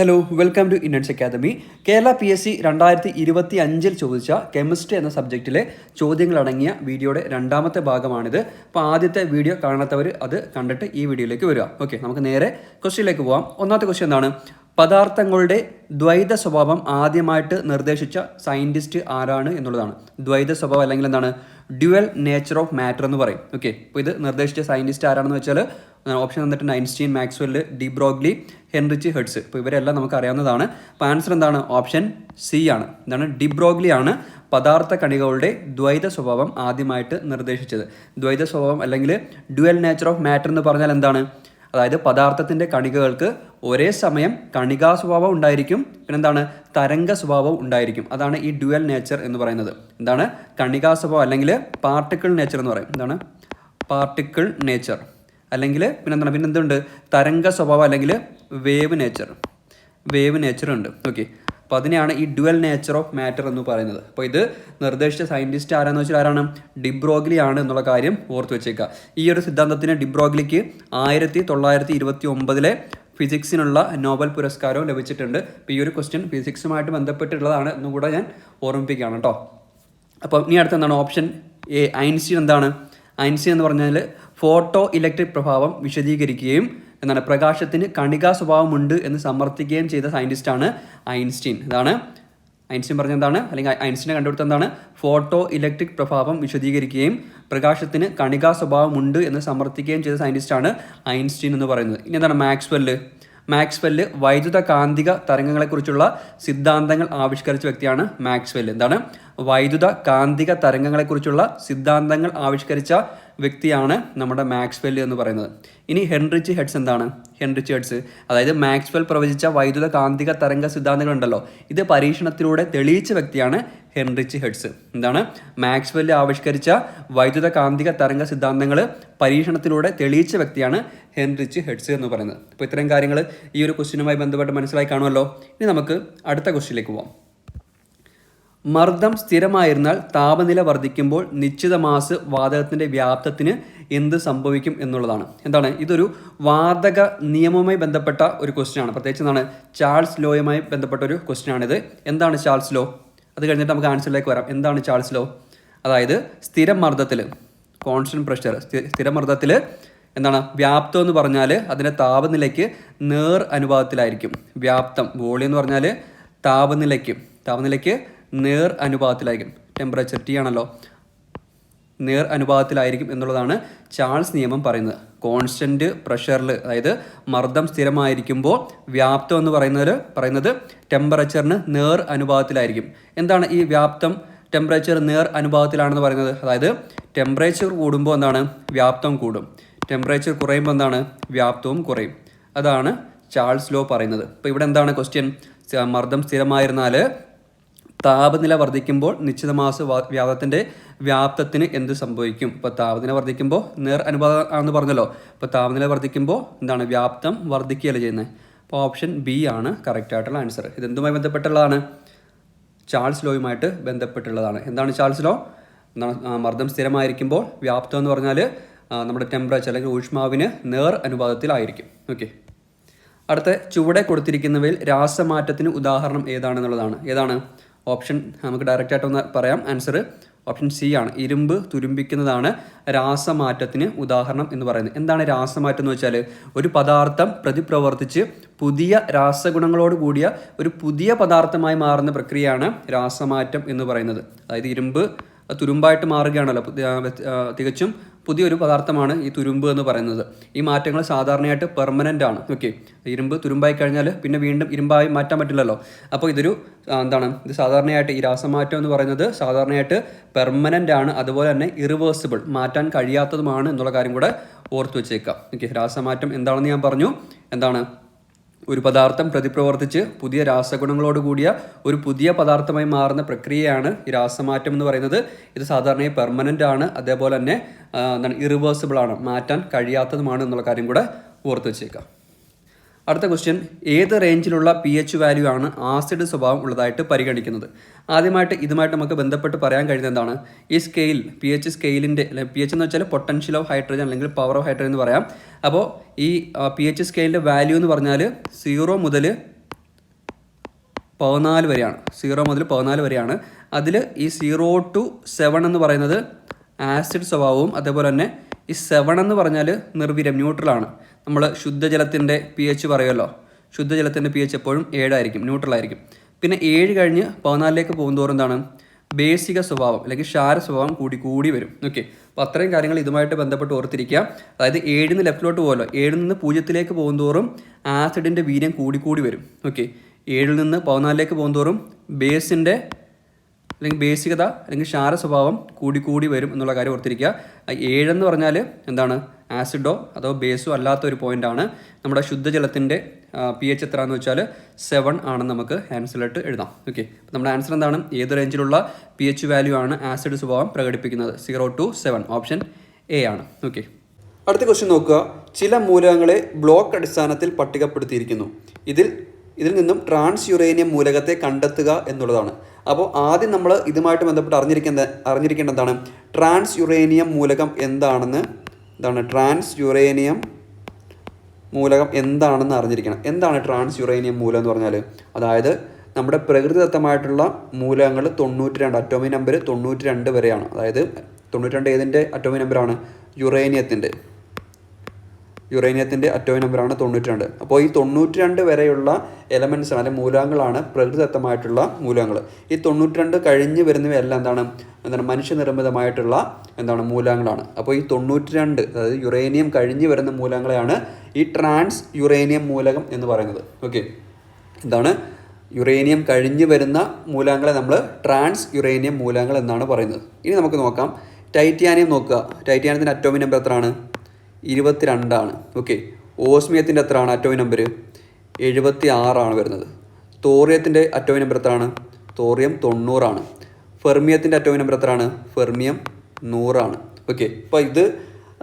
Hello welcome to Indians academy Kerala P S C രണ്ടായിരത്തി ഇരുപത്തി അഞ്ചിൽ ചോദിച്ച കെമിസ്ട്രി എന്ന സബ്ജക്റ്റിലെ ചോദ്യങ്ങളടങ്ങിയ വീഡിയോയുടെ രണ്ടാമത്തെ ഭാഗമാണിത്. അപ്പോൾ ആദ്യത്തെ വീഡിയോ കാണാത്തവർ അത് കണ്ടിട്ട് ഈ വീഡിയോയിലേക്ക് വരിക. ഓക്കെ നമുക്ക് നേരെ ക്വസ്റ്റ്യനിലേക്ക് പോവാം. ഒന്നാമത്തെ ക്വസ്റ്റ്യൻ എന്താണ്? പദാർത്ഥങ്ങളുടെ ദ്വൈത സ്വഭാവം ആദ്യമായിട്ട് നിർദ്ദേശിച്ച സയന്റിസ്റ്റ് ആരാണ് എന്നുള്ളതാണ്. ദ്വൈത സ്വഭാവം അല്ലെങ്കിൽ എന്താണ്? ഡ്യുവൽ നേച്ചർ ഓഫ് മാറ്റർ എന്ന് പറയും. ഓക്കെ അപ്പോൾ ഇത് നിർദ്ദേശിച്ച സയന്റിസ്റ്റ് ആരാണെന്ന് വെച്ചാൽ ഓപ്ഷൻ തന്നിട്ടുണ്ട് Einstein Maxwell de Broglie Heinrich Hertz. ഇപ്പോൾ ഇവരെല്ലാം നമുക്ക് അറിയാവുന്നതാണ്. അപ്പോൾ ആൻസർ എന്താണ്? ഓപ്ഷൻ സി ആണ്. എന്താണ് ഡിബ്രോഗ്ലി ആണ് പദാർത്ഥ കണികകളുടെ ദ്വൈത സ്വഭാവം ആദ്യമായിട്ട് നിർദ്ദേശിച്ചത്. ദ്വൈത സ്വഭാവം അല്ലെങ്കിൽ ഡ്യുവൽ നേച്ചർ ഓഫ് മാറ്റർ എന്ന് പറഞ്ഞാൽ എന്താണ്? അതായത് പദാർത്ഥത്തിന്റെ കണികകൾക്ക് ഒരേ സമയം കണികാ സ്വഭാവം ഉണ്ടായിരിക്കും. പിന്നെന്താണ്? തരംഗ സ്വഭാവം ഉണ്ടായിരിക്കും. അതാണ് ഈ ഡ്യുവൽ നേച്ചർ എന്ന് പറയുന്നത്. എന്താണ്? കണികാ സ്വഭാവം അല്ലെങ്കിൽ പാർട്ടിക്കിൾ നേച്ചർ എന്ന് പറയും. എന്താണ്? Particle nature. അല്ലെങ്കിൽ പിന്നെന്താണ് പിന്നെ എന്തുണ്ട് തരംഗ സ്വഭാവം അല്ലെങ്കിൽ വേവ് നേച്ചർ. വേവ് നേച്ചർ ഉണ്ട്. ഓക്കെ. അപ്പോൾ അതിനെയാണ് ഈ ഡ്യുവൽ നേച്ചർ ഓഫ് മാറ്റർ എന്ന് പറയുന്നത്. അപ്പോൾ ഇത് നിർദ്ദേശിച്ച സയന്റിസ്റ്റ് ആരാന്ന് വെച്ചാൽ ആരാണ്? ഡിബ്രോഗ്ലി ആണ് എന്നുള്ള കാര്യം ഓർത്ത് വെച്ചേക്കുക ഈ ഒരു സിദ്ധാന്തത്തിന് ഡിബ്രോഗ്ലിക്ക് ആയിരത്തി തൊള്ളായിരത്തി ഇരുപത്തി ഒമ്പതിലെ ഫിസിക്സിനുള്ള നോബൽ പുരസ്കാരവും ലഭിച്ചിട്ടുണ്ട്. അപ്പോൾ ഈ ഒരു ക്വസ്റ്റ്യൻ ഫിസിക്സുമായിട്ട് ബന്ധപ്പെട്ടിട്ടുള്ളതാണ് എന്നും കൂടെ ഞാൻ ഓർമ്മിപ്പിക്കുകയാണ് കേട്ടോ. അപ്പോൾ ഇനി അടുത്ത എന്താണ്? ഓപ്ഷൻ എ ഐൻസ്റ്റീൻ എന്താണ്? ഐൻസ്റ്റീൻ എന്ന് പറഞ്ഞാൽ ഫോട്ടോ ഇലക്ട്രിക് പ്രഭാവം വിശദീകരിക്കുകയും എന്താണ് പ്രകാശത്തിന് കണികാ സ്വഭാവമുണ്ട് എന്ന് സമർത്ഥിക്കുകയും ചെയ്ത സയന്റിസ്റ്റാണ് ഐൻസ്റ്റീൻ. ഇതാണ്. ഐൻസ്റ്റീൻ പറഞ്ഞ എന്താണ്? അല്ലെങ്കിൽ ഐൻസ്റ്റീനെ കണ്ടുപിടുത്ത എന്താണ്? ഫോട്ടോ ഇലക്ട്രിക് പ്രഭാവം വിശദീകരിക്കുകയും പ്രകാശത്തിന് കണികാ സ്വഭാവമുണ്ട് എന്ന് സമർത്ഥിക്കുകയും ചെയ്ത സയന്റിസ്റ്റാണ് ഐൻസ്റ്റീൻ എന്ന് പറയുന്നത്. ഇനി എന്താണ് മാക്സ്വെല്ല്? മാക്സ്വെല്ല് വൈദ്യുത കാന്തിക തരംഗങ്ങളെക്കുറിച്ചുള്ള സിദ്ധാന്തങ്ങൾ ആവിഷ്കരിച്ച വ്യക്തിയാണ് മാക്സ്വെല്ല്. എന്താണ്? വൈദ്യുത കാന്തിക തരംഗങ്ങളെക്കുറിച്ചുള്ള സിദ്ധാന്തങ്ങൾ ആവിഷ്കരിച്ച വ്യക്തിയാണ് നമ്മുടെ മാക്സ്വെൽ എന്ന് പറയുന്നത്. ഇനി ഹെൻറിച്ച് ഹെഡ്സ് എന്താണ്? Heinrich Hertz. അതായത് മാക്സ്വെൽ പ്രവചിച്ച വൈദ്യുത കാന്തിക തരംഗ സിദ്ധാന്തങ്ങളുണ്ടല്ലോ. ഇത് പരീക്ഷണത്തിലൂടെ തെളിയിച്ച വ്യക്തിയാണ് ഹെൻറിച്ച് ഹെഡ്സ്. എന്താണ്? മാക്സ്വെൽ ആവിഷ്കരിച്ച വൈദ്യുത കാന്തിക തരംഗ സിദ്ധാന്തങ്ങൾ പരീക്ഷണത്തിലൂടെ തെളിയിച്ച വ്യക്തിയാണ് ഹെൻറിച്ച് ഹെഡ്സ് എന്ന് പറയുന്നത്. അപ്പോൾ ഇത്രയും കാര്യങ്ങൾ ഈ ഒരു ക്വസ്റ്റിനുമായി ബന്ധപ്പെട്ട് മനസ്സിലായി കാണുമല്ലോ. ഇനി നമുക്ക് അടുത്ത ക്വസ്റ്റിനിലേക്ക് പോകാം മർദ്ദം സ്ഥിരമായിരുന്നാൽ താപനില വർദ്ധിക്കുമ്പോൾ നിശ്ചിത മാസ് വാതകത്തിന്റെ വ്യാപ്തത്തിന് എന്ത് സംഭവിക്കും എന്നുള്ളതാണ്. എന്താണ്? ഇതൊരു വാതക നിയമവുമായി ബന്ധപ്പെട്ട ഒരു ക്വസ്റ്റ്യൻ ആണ്. പ്രത്യേകിച്ച് എന്താണ്? ചാൾസ് ലോയുമായി ബന്ധപ്പെട്ട ഒരു ക്വസ്റ്റ്യൻ ആണിത്. എന്താണ് ചാൾസ് ലോ? അത് കഴിഞ്ഞിട്ട് നമുക്ക് ആൻസറിലേക്ക് വരാം. എന്താണ് ചാൾസ് ലോ? അതായത് സ്ഥിരം മർദ്ദത്തിൽ കോൺസ്റ്റന്റ് പ്രഷർ സ്ഥിരമർദ്ദത്തിൽ എന്താണ്? വ്യാപ്തം എന്ന് പറഞ്ഞാൽ അതിന്റെ താപനിലയ്ക്ക് നേർ അനുപാതത്തിലായിരിക്കും. വ്യാപ്തം വോളിയം എന്ന് പറഞ്ഞാൽ താപനിലയ്ക്ക് താപനിലയ്ക്ക് നേർ അനുപാതത്തിലായിരിക്കും. ടെമ്പറേച്ചർ ടി ആണല്ലോ. നേർ അനുപാതത്തിലായിരിക്കും എന്നുള്ളതാണ് ചാൾസ് നിയമം പറയുന്നത്. കോൺസ്റ്റന്റ് പ്രഷറിൽ അതായത് മർദ്ദം സ്ഥിരമായിരിക്കുമ്പോൾ വ്യാപ്തം എന്ന് പറയുന്നത് പറയുന്നത് ടെമ്പറേച്ചറിന് നേർ അനുപാതത്തിലായിരിക്കും. എന്താണ് ഈ വ്യാപ്തം? ടെമ്പറേച്ചർ നേർ അനുപാതത്തിലാണെന്ന് പറയുന്നത്? അതായത് ടെമ്പറേച്ചർ കൂടുമ്പോൾ എന്താണ്? വ്യാപ്തം കൂടും. ടെമ്പറേച്ചർ കുറയുമ്പോൾ എന്താണ്? വ്യാപ്തവും കുറയും. അതാണ് ചാൾസ് ലോ പറയുന്നത്. ഇപ്പോൾ ഇവിടെ എന്താണ് ക്വസ്റ്റ്യൻ മർദ്ദം സ്ഥിരമായിരുന്നാൽ താപനില വർദ്ധിക്കുമ്പോൾ നിശ്ചിത മാസ വ്യാപത്തിന്റെ വ്യാപ്തത്തിന് എന്ത് സംഭവിക്കും? ഇപ്പോൾ താപനില വർദ്ധിക്കുമ്പോൾ നേർ അനുപാതം ആണെന്ന് പറഞ്ഞല്ലോ. ഇപ്പോൾ താപനില വർദ്ധിക്കുമ്പോൾ എന്താണ് വ്യാപ്തം വർദ്ധിക്കുകയല്ലേ ചെയ്യുന്നത് അപ്പോൾ ഓപ്ഷൻ ബി ആണ് കറക്റ്റ് ആയിട്ടുള്ള ആൻസർ ഇതെന്തുമായി ബന്ധപ്പെട്ടുള്ളതാണ്? ചാൾസ് ലോയുമായിട്ട് ബന്ധപ്പെട്ടുള്ളതാണ്. എന്താണ് ചാൾസ് ലോ? എന്താണ് മർദ്ദം സ്ഥിരമായിരിക്കുമ്പോൾ വ്യാപ്തം എന്ന് പറഞ്ഞാൽ നമ്മുടെ ടെമ്പറേച്ചർ അല്ലെങ്കിൽ ഊഷ്മാവിന് നേർ അനുപാതത്തിലായിരിക്കും. ഓക്കെ. അടുത്ത ചുവടെ കൊടുത്തിരിക്കുന്നവയിൽ രാസമാറ്റത്തിന് ഉദാഹരണം ഏതാണെന്നുള്ളതാണ്. ഏതാണ്? ഓപ്ഷൻ നമുക്ക് ഡയറക്റ്റ് ആയിട്ടൊന്ന് പറയാം. ആൻസർ ഓപ്ഷൻ സി ആണ്. ഇരുമ്പ് തുരുമ്പിക്കുന്നതാണ് രാസമാറ്റത്തിന് ഉദാഹരണം എന്ന് പറയുന്നത്. എന്താണ് രാസമാറ്റം എന്ന് വെച്ചാൽ ഒരു പദാർത്ഥം പ്രതിപ്രവർത്തിച്ച് പുതിയ രാസഗുണങ്ങളോട് കൂടിയ ഒരു പുതിയ പദാർത്ഥമായി മാറുന്ന പ്രക്രിയയാണ് രാസമാറ്റം എന്ന് പറയുന്നത്. അതായത് ഇരുമ്പ് തുരുമ്പായിട്ട് മാറുകയാണല്ലോ. തികച്ചും പുതിയൊരു പദാർത്ഥമാണ് ഈ തുരുമ്പ് എന്ന് പറയുന്നത്. ഈ മാറ്റങ്ങൾ സാധാരണയായിട്ട് പെർമനന്റ് ആണ്. ഓക്കെ ഇരുമ്പ് തുരുമ്പായി കഴിഞ്ഞാൽ പിന്നെ വീണ്ടും ഇരുമ്പായി മാറ്റാൻ പറ്റില്ലല്ലോ. അപ്പോൾ ഇതൊരു എന്താണ്? ഇത് സാധാരണയായിട്ട് ഈ രാസമാറ്റം എന്ന് പറയുന്നത് സാധാരണയായിട്ട് പെർമനന്റ് ആണ്. അതുപോലെ തന്നെ ഇറിവേഴ്സിബിൾ മാറ്റാൻ കഴിയാത്തതുമാണ് എന്നുള്ള കാര്യം കൂടെ ഓർത്ത് വെച്ചേക്കാം ഓക്കെ രാസമാറ്റം എന്താണെന്ന് ഞാൻ പറഞ്ഞു. എന്താണ്? ഒരു പദാർത്ഥം പ്രതിപ്രവർത്തിച്ച് പുതിയ രാസഗുണങ്ങളോട് കൂടിയ ഒരു പുതിയ പദാർത്ഥമായി മാറുന്ന പ്രക്രിയയാണ് ഈ രാസമാറ്റം എന്ന് പറയുന്നത്. ഇത് സാധാരണയായി പെർമനന്റ് ആണ്. അതേപോലെ തന്നെ എന്താണ് ഇറിവേഴ്സിബിൾ ആണ്. മാറ്റാൻ കഴിയാത്തതുമാണ് എന്നുള്ള കാര്യം കൂടെ ഓർത്ത് വെച്ചേക്കാം. അടുത്ത ക്വസ്റ്റ്യൻ ഏത് റേഞ്ചിലുള്ള പി എച്ച് വാല്യൂ ആണ് ആസിഡ് സ്വഭാവം ഉള്ളതായിട്ട് പരിഗണിക്കുന്നത്? ആദ്യമായിട്ട് ഇതുമായിട്ട് നമുക്ക് ബന്ധപ്പെട്ട് പറയാൻ കഴിയുന്ന എന്താണ്? ഈ സ്കെയിൽ പി എച്ച് സ്കെയിലിന്റെ പി എച്ച് എന്ന് വെച്ചാൽ പൊട്ടൻഷ്യൽ ഓഫ് ഹൈഡ്രജൻ അല്ലെങ്കിൽ പവർ ഓഫ് ഹൈഡ്രജൻ എന്ന് പറയാം. അപ്പോൾ ഈ പി എച്ച് സ്കെയിലിന്റെ വാല്യൂ എന്ന് പറഞ്ഞാൽ സീറോ മുതൽ പതിനാല് വരെയാണ്. സീറോ മുതൽ പതിനാല് വരെയാണ്. അതിൽ ഈ സീറോ ടു സെവൻ എന്ന് പറയുന്നത് ആസിഡ് സ്വഭാവവും അതേപോലെ തന്നെ ഈ സെവൻ എന്ന് പറഞ്ഞാൽ നിർവീര്യം ന്യൂട്രലാണ് നമ്മൾ ശുദ്ധജലത്തിന്റെ പി എച്ച് പറയുമല്ലോ. ശുദ്ധജലത്തിന്റെ പി എച്ച് എപ്പോഴും ഏഴായിരിക്കും ന്യൂട്രലായിരിക്കും പിന്നെ ഏഴ് കഴിഞ്ഞ് പതിനാലിലേക്ക് പോകുന്നതോറും എന്താണ്? ബേസിക സ്വഭാവം അല്ലെങ്കിൽ ക്ഷാര സ്വഭാവം കൂടി കൂടി വരും. ഓക്കെ അപ്പോൾ അത്രയും കാര്യങ്ങൾ ഇതുമായിട്ട് ബന്ധപ്പെട്ട് ഓർത്തിരിക്കുക. അതായത് ഏഴിൽ നിന്ന് ലെഫ്റ്റിലോട്ട് പോകുമല്ലോ ഏഴിൽ നിന്ന് പൂജ്യത്തിലേക്ക് പോകുന്തോറും ആസിഡിന്റെ വീര്യം കൂടി കൂടി വരും. ഓക്കെ ഏഴിൽ നിന്ന് പതിനാലിലേക്ക് പോകുന്തോറും ബേസിന്റെ അല്ലെങ്കിൽ ബേസികത അല്ലെങ്കിൽ ക്ഷാര സ്വഭാവം കൂടി കൂടി വരും എന്നുള്ള കാര്യം ഓർത്തിരിക്കുക. ഏഴെന്ന് പറഞ്ഞാൽ എന്താണ്? ആസിഡോ അതോ ബേസോ അല്ലാത്ത ഒരു പോയിന്റാണ് നമ്മുടെ ശുദ്ധജലത്തിന്റെ പി എച്ച് എത്ര എന്ന് വെച്ചാൽ സെവൻ ആണെന്ന് നമുക്ക് ആൻസറിലായിട്ട് എഴുതാം. ഓക്കെ നമ്മുടെ ആൻസർ എന്താണ്? ഏത് റേഞ്ചിലുള്ള പി എച്ച് വാല്യൂ ആണ് ആസിഡ് സ്വഭാവം പ്രകടിപ്പിക്കുന്നത്? Zero to seven option A ആണ്. ഓക്കെ അടുത്ത ക്വസ്റ്റ്യൻ നോക്കുക. ചില മൂലകങ്ങളെ ബ്ലോക്ക് അടിസ്ഥാനത്തിൽ പട്ടികപ്പെടുത്തിയിരിക്കുന്നു. ഇതിൽ ഇതിൽ നിന്നും ട്രാൻസ് യുറേനിയം മൂലകത്തെ കണ്ടെത്തുക എന്നുള്ളതാണ്. അപ്പോൾ ആദ്യം നമ്മൾ ഇതുമായിട്ട് ബന്ധപ്പെട്ട് അറിഞ്ഞിരിക്കേണ്ട അറിഞ്ഞിരിക്കേണ്ട എന്താണ് ട്രാൻസ് യുറേനിയം മൂലകം എന്താണെന്ന് എന്താണ് ട്രാൻസ് യുറേനിയം മൂലകം എന്താണെന്ന് അറിഞ്ഞിരിക്കണം. എന്താണ് ട്രാൻസ് യുറേനിയം മൂലം എന്ന് പറഞ്ഞാൽ അതായത് നമ്മുടെ പ്രകൃതിദത്തമായിട്ടുള്ള മൂലകങ്ങൾ തൊണ്ണൂറ്റി രണ്ട് അറ്റോമിക് നമ്പർ തൊണ്ണൂറ്റി രണ്ട് വരെയാണ്. അതായത് തൊണ്ണൂറ്റി രണ്ട് ഏതിന്റെ അറ്റോമിക് നമ്പറാണ് യുറേനിയത്തിന്റെ. യുറേനിയത്തിന്റെ അറ്റോമിക് നമ്പറാണ് തൊണ്ണൂറ്റി രണ്ട് അപ്പോൾ ഈ തൊണ്ണൂറ്റി രണ്ട് വരെയുള്ള എലമെന്റ്സ് ആണ് അല്ലെങ്കിൽ മൂലകങ്ങളാണ് പ്രകൃതിദത്തമായിട്ടുള്ള മൂലകങ്ങൾ ഈ തൊണ്ണൂറ്റി രണ്ട് കഴിഞ്ഞ് വരുന്നവയെല്ലാം എന്താണ്? എന്താണ്? മനുഷ്യനിർമ്മിതമായിട്ടുള്ള എന്താണ്? മൂലകങ്ങളാണ് അപ്പോൾ ഈ തൊണ്ണൂറ്റി രണ്ട് അതായത് യുറേനിയം കഴിഞ്ഞ് വരുന്ന മൂലകങ്ങളെയാണ് ഈ ട്രാൻസ് യുറേനിയം മൂലകം എന്ന് പറയുന്നത്. ഓക്കെ. എന്താണ്? യുറേനിയം കഴിഞ്ഞ് വരുന്ന മൂലകങ്ങളെ നമ്മൾ ട്രാൻസ് യുറേനിയം മൂലകങ്ങൾ എന്നാണ് പറയുന്നത്. ഇനി നമുക്ക് നോക്കാം. ടൈറ്റാനിയം നോക്കുക. ടൈറ്റാനിയത്തിന്റെ അറ്റോമിക് നമ്പർ എത്രയാണ്? ഇരുപത്തിരണ്ടാണ്. ഓക്കെ ഓസ്മിയത്തിന്റെ എത്രയാണ് അറ്റോമിക് നമ്പർ എഴുപത്തി ആറാണ് വരുന്നത്. തോറിയത്തിന്റെ അറ്റോമിക് നമ്പർ എത്രയാണ്? തോറിയം തൊണ്ണൂറാണ്. ഫെർമിയത്തിന്റെ അറ്റോമിക് നമ്പർ എത്രയാണ്? ഫെർമിയം നൂറാണ്. ഓക്കെ അപ്പോൾ ഇത്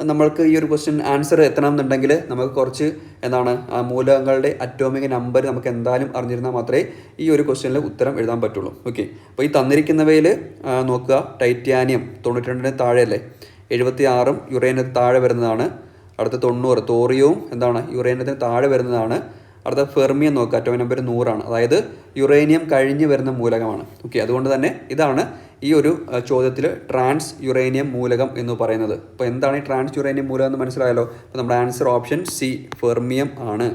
നമ്മൾക്ക് ഈ ഒരു ക്വസ്റ്റ്യൻ ആൻസർ എത്തണമെന്നുണ്ടെങ്കിൽ നമുക്ക് കുറച്ച് എന്താണ് ആ മൂലകങ്ങളുടെ അറ്റോമിക് നമ്പർ നമുക്ക് എന്തായാലും അറിഞ്ഞിരുന്നാൽ മാത്രമേ ഈ ഒരു ക്വസ്റ്റ്യനിൽ ഉത്തരം എഴുതാൻ പറ്റുള്ളൂ. ഓക്കെ അപ്പോൾ ഈ തന്നിരിക്കുന്നവയിൽ നോക്കുക. ടൈറ്റാനിയം തൊണ്ണൂറ്റി രണ്ടിന് താഴെയല്ലേ? എഴുപത്തി ആറും യുറേനിന് താഴെ വരുന്നതാണ്. അടുത്ത തൊണ്ണൂറ് തോറിയവും എന്താണ് യുറേനിയത്തിന് താഴെ വരുന്നതാണ്. അടുത്ത ഫെർമിയം നോക്കുക അറ്റോമിക് നമ്പർ നൂറാണ്. അതായത് യുറേനിയം കഴിഞ്ഞ് വരുന്ന മൂലകമാണ്. ഓക്കെ അതുകൊണ്ട് തന്നെ ഇതാണ് ഈ ഒരു ചോദ്യത്തിൽ ട്രാൻസ് യുറേനിയം മൂലകം എന്ന് പറയുന്നത്. അപ്പോൾ എന്താണ് ഈ ട്രാൻസ് യുറേനിയം മൂലകം എന്ന് മനസ്സിലായല്ലോ? അപ്പോൾ നമ്മുടെ ആൻസർ ഓപ്ഷൻ സി ഫെർമിയം ആണ്.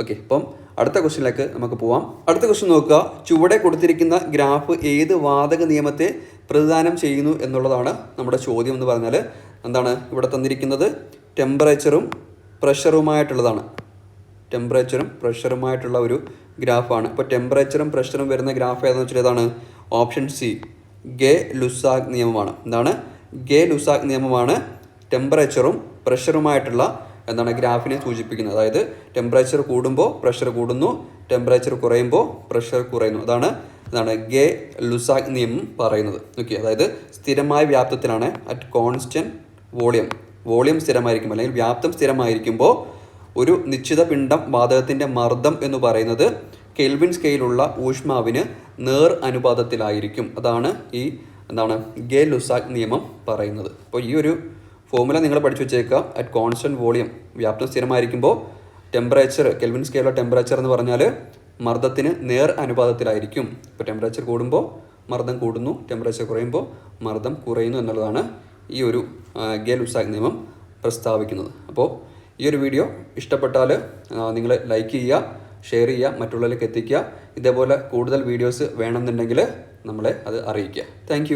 ഓക്കെ അപ്പം അടുത്ത ക്വസ്റ്റിനിലേക്ക് നമുക്ക് പോവാം. അടുത്ത ക്വസ്റ്റ്യൻ നോക്കുക. ചുവടെ കൊടുത്തിരിക്കുന്ന ഗ്രാഫ് ഏത് വാതക നിയമത്തെ പ്രതിദാനം ചെയ്യുന്നു എന്നുള്ളതാണ് നമ്മുടെ ചോദ്യം എന്ന് പറഞ്ഞാൽ എന്താണ് ഇവിടെ തന്നിരിക്കുന്നത്? ടെമ്പറേച്ചറും പ്രഷറുമായിട്ടുള്ളതാണ് ടെമ്പറേച്ചറും പ്രഷറുമായിട്ടുള്ള ഒരു ഗ്രാഫാണ്. ഇപ്പോൾ ടെമ്പറേച്ചറും പ്രഷറും വരുന്ന ഗ്രാഫ് ഏതാണെന്ന് വെച്ചാൽ ഏതാണ് ഓപ്ഷൻ സി ഗെ ലുസാഗ് നിയമമാണ്. എന്താണ്? ഗെ ലുസാഗ് നിയമമാണ് ടെമ്പറേച്ചറും പ്രഷറുമായിട്ടുള്ള എന്താണ് ഗ്രാഫിനെ സൂചിപ്പിക്കുന്നത്. അതായത് ടെമ്പറേച്ചർ കൂടുമ്പോൾ പ്രഷർ കൂടുന്നു ടെമ്പറേച്ചർ കുറയുമ്പോൾ പ്രഷർ കുറയുന്നു. അതാണ് എന്താണ് ഗെ ലുസാഗ് നിയമം പറയുന്നത്. ഓക്കെ അതായത് സ്ഥിരമായ വ്യാപ്തത്തിലാണ് അറ്റ് കോൺസ്റ്റന്റ് വോളിയം വോളിയം സ്ഥിരമായിരിക്കും അല്ലെങ്കിൽ വ്യാപ്തം സ്ഥിരമായിരിക്കുമ്പോൾ ഒരു നിശ്ചിത പിണ്ഡം വാതകത്തിന്റെ മർദ്ദം എന്ന് പറയുന്നത് കെൽവിൻ സ്കെയിലുള്ള ഊഷ്മാവിന് നേർ അനുപാതത്തിലായിരിക്കും. അതാണ് ഈ എന്താണ് ഗേ ലുസാക് നിയമം പറയുന്നത്. അപ്പോൾ ഈ ഒരു ഫോർമുല നിങ്ങൾ പഠിച്ചു വെച്ചേക്കാം അറ്റ് കോൺസ്റ്റന്റ് വോളിയം വ്യാപ്തം സ്ഥിരമായിരിക്കുമ്പോൾ ടെമ്പറേച്ചർ കെൽവിൻ സ്കെയിലുള്ള ടെമ്പറേച്ചർ എന്ന് പറഞ്ഞാൽ മർദ്ദത്തിന് നേർ അനുപാതത്തിലായിരിക്കും. ഇപ്പോൾ ടെമ്പറേച്ചർ കൂടുമ്പോൾ മർദ്ദം കൂടുന്നു ടെമ്പറേച്ചർ കുറയുമ്പോൾ മർദ്ദം കുറയുന്നു എന്നുള്ളതാണ് ഈ ഒരു ഗേ ലുസാക് നിയമം പ്രസ്താവിക്കുന്നത്. അപ്പോൾ ഈ ഒരു വീഡിയോ ഇഷ്ടപ്പെട്ടാൽ നിങ്ങൾ ലൈക്ക് ചെയ്യുക ഷെയർ ചെയ്യുക മറ്റുള്ളവരിലേക്ക് എത്തിക്കുക. ഇതേപോലെ കൂടുതൽ വീഡിയോസ് വേണമെന്നുണ്ടെങ്കിൽ നമ്മളെ അത് അറിയിക്കുക. താങ്ക്